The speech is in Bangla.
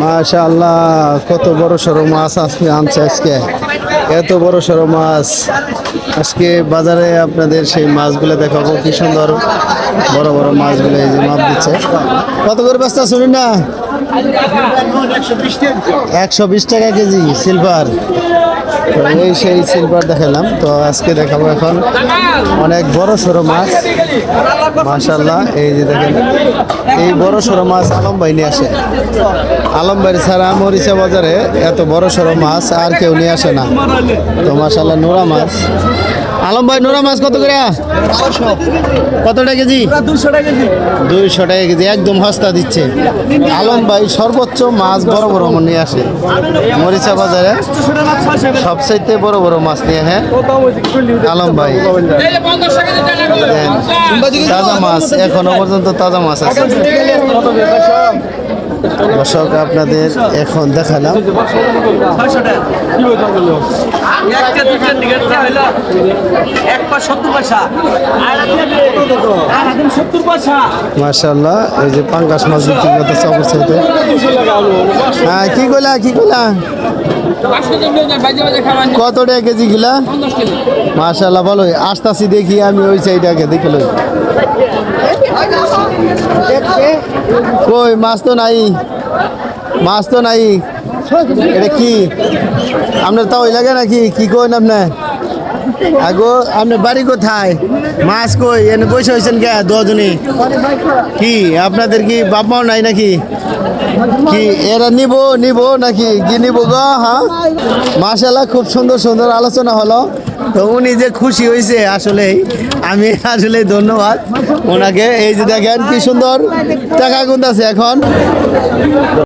মাশাআল্লাহ, কত বড় সড়ো মাছ আপনি আনছে আজকে। এত বড় সড়ো মাছ। আজকে বাজারে আপনাদের সেই মাছগুলো দেখাবো, কি সুন্দর বড় বড় মাছগুলো এই যে মাপ দিচ্ছে। কত করে ব্যস্ত শুনুন না একশো বিশ টাকা কেজি সিলভার এই সেই সিলভার দেখালাম তো আজকে দেখাবো এখন অনেক বড় সরো মাছ। মাশাল্লাহ এই যে দেখেন, এই বড় সরো মাছ আলম ভাই নিয়ে আসে। আলম ভাই ছাড়া মরিচা বাজারে এত বড় সরো মাছ আর কেউ নিয়ে আসে না। তো মাশাল্লাহ নোরা মাছ। আলম ভাই, নোরা মাছ কত করে? কত টাকা কেজি? দুইশো টাকা কেজি, একদম সস্তা দিচ্ছে। আলম ভাই, সর্বোচ্চ মাছ বড় বড় নিয়ে আসে। মরিচা বাজারে সবচাইতে বড় বড় মাছ নিয়ে হ্যাঁ আলম ভাই তাজা মাছ, এখনও পর্যন্ত তাজা মাছ আছে। দর্শক, আপনাদের এখন দেখালাম। মার্শাল্লাহ এই যে পাঙ্গাস মাছ বিক্রি করতেছে অবস্থাতে। হ্যাঁ কি কইলা কি কইলা? কত টাকা কেজি খিলা মার্শাল্লাহ ভালোই। আসতাছি দেখি, আমি ওই সাইডাকে দেখে লই। কই, মাছ তো নাই। মাছ তো নাই। এটা কি? আপনার তাও লাগে নাকি? কি কইন আপনি? আগো, আপনার বাড়ি কোথায়? মাছ কই? এনে বসে হয়েছেন কে দুজনে কি, আপনাদের কি বাপ মাও নাই নাকি? কি, এরা নিব নিব নাকি? কি নিব গো হ্যাঁ? মাশাল্লাহ খুব সুন্দর সুন্দর আলোচনা হলো। তো উনি যে খুশি হয়েছে আসলে আমি আসলে ধন্যবাদ। ওনাকে এই যে দেখেন কি সুন্দর টাকা গুনতেছে এখন।